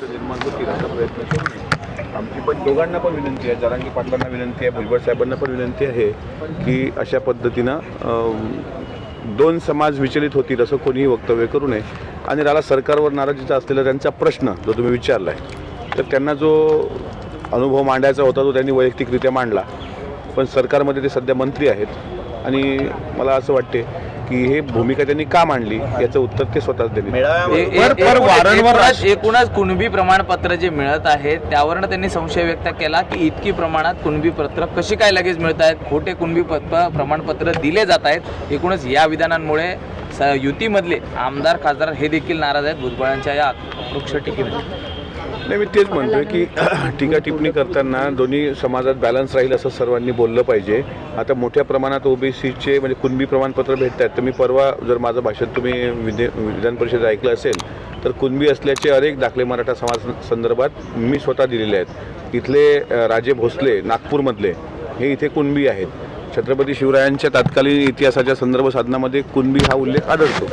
निर्माण होतील असा प्रयत्न करू आमची पण दोघांना पण विनंती आहे जरांगी पाटलांना विनंती आहे भुजबळ साहेबांना पण विनंती आहे की अशा पद्धतीनं दोन समाज विचलित होतील असं कोणीही वक्तव्य करू नये. आणि राहिला सरकारवर नाराजीचा असलेला त्यांचा प्रश्न जो तुम्ही विचारला आहे तर त्यांना जो अनुभव मांडायचा होता तो त्यांनी वैयक्तिकरित्या मांडला. पण सरकारमध्ये ते सध्या मंत्री आहेत. आणि मला असं वाटते की हे भूमिका त्यांनी का मांडली याचं उत्तर ते स्वतःच वर एकूणच- कुणबी प्रमाणपत्र जे मिळत आहेत त्यावरनं त्यांनी संशय व्यक्त केला की इतकी प्रमाणात कुणबी पत्र कशी काय लगेच मिळत आहेत? खोटे कुणबी पत्र प्रमाणपत्र दिले जात आहेत. एकूणच या विधानांमुळे युतीमधले आमदार खासदार हे देखील नाराज आहेत. भुजबळांच्या या वृक्ष टीकेमध्ये. नाही मी तेच म्हणतोय की टीका टिप्पणी करताना दोन्ही समाजात बॅलन्स राहील असं सर्वांनी बोललं पाहिजे. आता मोठ्या प्रमाणात ओबीसीचे म्हणजे कुणबी प्रमाणपत्र भेटत आहेत तर मी परवा जर माझं भाषण तुम्ही विधे विधान परिषद ऐकलं असेल तर कुणबी असल्याचे अनेक दाखले मराठा समाज संदर्भात मी स्वतः दिलेले आहेत. इथले राजे भोसले नागपूरमधले हे इथे कुणबी आहेत. छत्रपती शिवरायांच्या तत्कालीन इतिहासाच्या संदर्भ साधनामध्ये कुणबी हा उल्लेख आढळतो.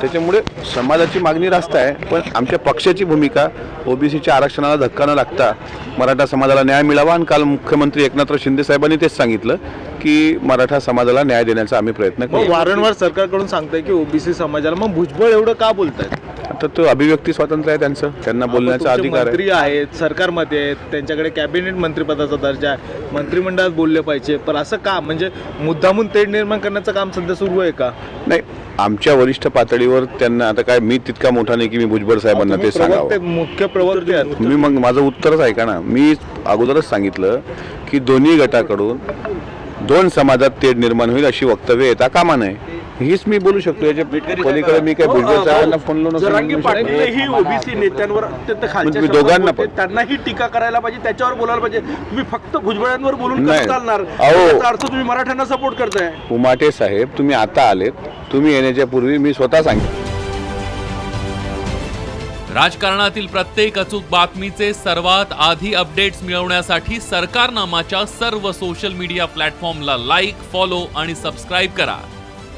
त्याच्यामुळे समाजाची मागणी रास्त आहे पण आमच्या पक्षाची भूमिका ओबीसीच्या आरक्षणाला धक्का न लागता मराठा समाजाला न्याय मिळावा आणि काल मुख्यमंत्री एकनाथराव शिंदे साहेबांनी तेच सांगितलं की मराठा समाजाला न्याय देण्याचा आम्ही प्रयत्न मग करू वारंवार सरकारकडून सांगताय की ओबीसी समाजाला. मग भुजबळ एवढं का बोलतायत? आता तो अभिव्यक्ती स्वातंत्र्य आहे त्यांचं. त्यांना बोलण्याचा अधिकार आहे. मंत्री आहेत सरकारमध्ये आहेत त्यांच्याकडे कॅबिनेट मंत्रिपदाचा दर्जा आहे. मंत्रिमंडळात बोलले पाहिजे. पण असं का? म्हणजे मुद्दामून तेढ निर्माण करण्याचं काम सध्या सुरू आहे का? नाही आमच्या वरिष्ठ पातळीवर त्यांना आता काय मी तितका मोठा नाही की मी भुजबळ साहेबांना ते तुम्ही सांगावं मुख्य प्रवक्ते आहात तुम्ही मग माझं उत्तरच ऐका ना. मी अगोदरच सांगितलं की दोन्ही गटाकडून दोन समाजात तेढ निर्माण होईल अशी वक्तव्य येता कामा नये हीच मी बोलू शकतो याच्या पलीकडे मी काय भुजबळ साहेबांना फोन लावून ही ओबीसी नेत्यांवर अत्यंत खालच्या दोघांना. पण. त्यांनाही टीका करायला पाहिजे त्याच्यावर बोलायला पाहिजे. तुम्ही फक्त भुजबळांवर बोलून चालणार? अहो. याचा अर्थ तुम्ही मराठ्यांना सपोर्ट करताय. उमाटे साहेब तुम्ही आता आलेत. तुम्ही येण्याच्या पूर्वी मी स्वतः सांगितलं. राजकारणातील प्रत्येक अचूक बातमीचे सर्वात आधी अपडेट्स मिळवण्यासाठी सरकारनामाच्या सर्व सोशल मीडिया प्लॅटफॉर्मला लाईक फॉलो आणि सबस्क्राईब करा.